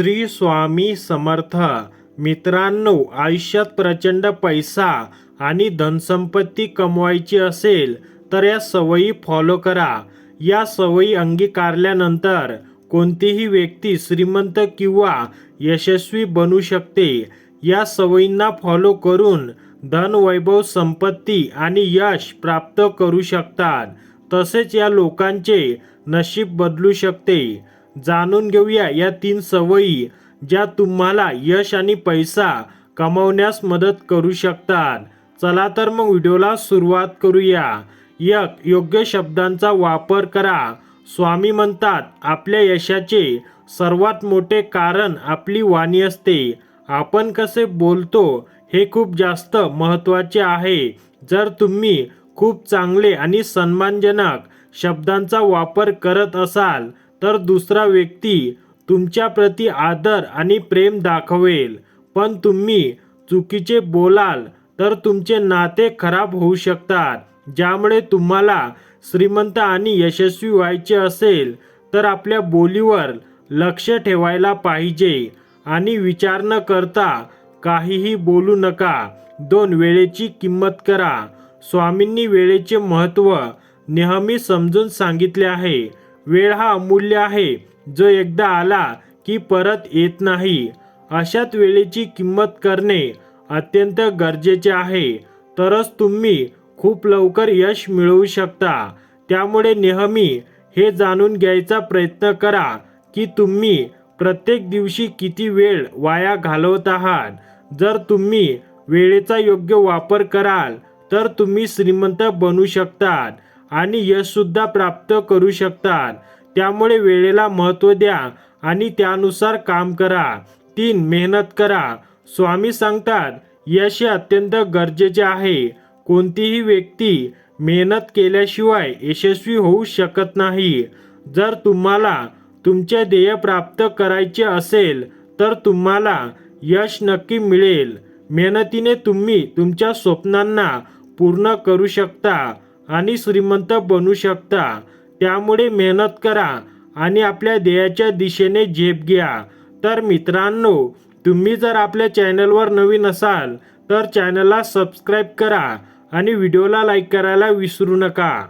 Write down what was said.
श्री स्वामी समर्थ. मित्रांनो आयुष्यात प्रचंड पैसा आणि धनसंपत्ती कमवायची असेल तर या सवयी फॉलो करा. या सवयी अंगीकारल्यानंतर कोणतीही व्यक्ती श्रीमंत किंवा यशस्वी बनू शकते. या सवयींना फॉलो करून धन वैभव संपत्ती आणि यश प्राप्त करू शकतात. तसेच या लोकांचे नशीब बदलू शकते. जाणून घेऊया या तीन सवयी ज्या तुम्हाला यश आणि पैसा कमावण्यास मदत करू शकतात. चला तर मग व्हिडिओला सुरुवात करूया. एक योग्य शब्दांचा वापर करा. स्वामी म्हणतात आपल्या यशाचे सर्वात मोठे कारण आपली वाणी असते. आपण कसे बोलतो हे खूप जास्त महत्त्वाचे आहे. जर तुम्ही खूप चांगले आणि सन्मानजनक शब्दांचा वापर करत असाल तर दुसरा व्यक्ती तुमच्या प्रती आदर आणि प्रेम दाखवेल. पण तुम्ही चुकीचे बोलाल तर तुमचे नाते खराब होऊ शकतात. ज्यामुळे तुम्हाला श्रीमंत आणि यशस्वी व्हायचे असेल तर आपल्या बोलीवर लक्ष ठेवायला पाहिजे आणि विचार न करता काहीही बोलू नका. दोन वेळेची किंमत करा. स्वामींनी वेळेचे महत्त्व नेहमी समजून सांगितले आहे. वेळ हा अमूल्य आहे. जो एकदा आला की परत येत नाही. अशात वेळेची किंमत करणे अत्यंत गरजेचे आहे. तरच तुम्ही खूप लवकर यश मिळवू शकता. त्यामुळे नेहमी हे जाणून घ्यायचा प्रयत्न करा की तुम्ही प्रत्येक दिवशी किती वेळ वाया घालवत आहात. जर तुम्ही वेळेचा योग्य वापर कराल तर तुम्ही श्रीमंत बनू शकतात. आणि यशसुद्धा प्राप्त करू शकतात. त्यामुळे वेळेला महत्त्व द्या आणि त्यानुसार काम करा. तीन मेहनत करा. स्वामी सांगतात यश हे अत्यंत गरजेचे आहे. कोणतीही व्यक्ती मेहनत केल्याशिवाय यशस्वी होऊ शकत नाही. जर तुम्हाला तुमचे ध्येय प्राप्त करायचे असेल तर तुम्हाला यश नक्की मिळेल. मेहनतीने तुम्ही तुमच्या स्वप्नांना पूर्ण करू शकता. आणि श्रीमंत बनू शकता. त्यामुळे मेहनत करा आणि आपल्या ध्येयाच्या दिशेने झेप घ्या. तर मित्रांनो तुम्ही जर आपल्या चॅनलवर नवीन असाल तर चॅनलला सबस्क्राईब करा आणि व्हिडिओला लाईक करायला विसरू नका.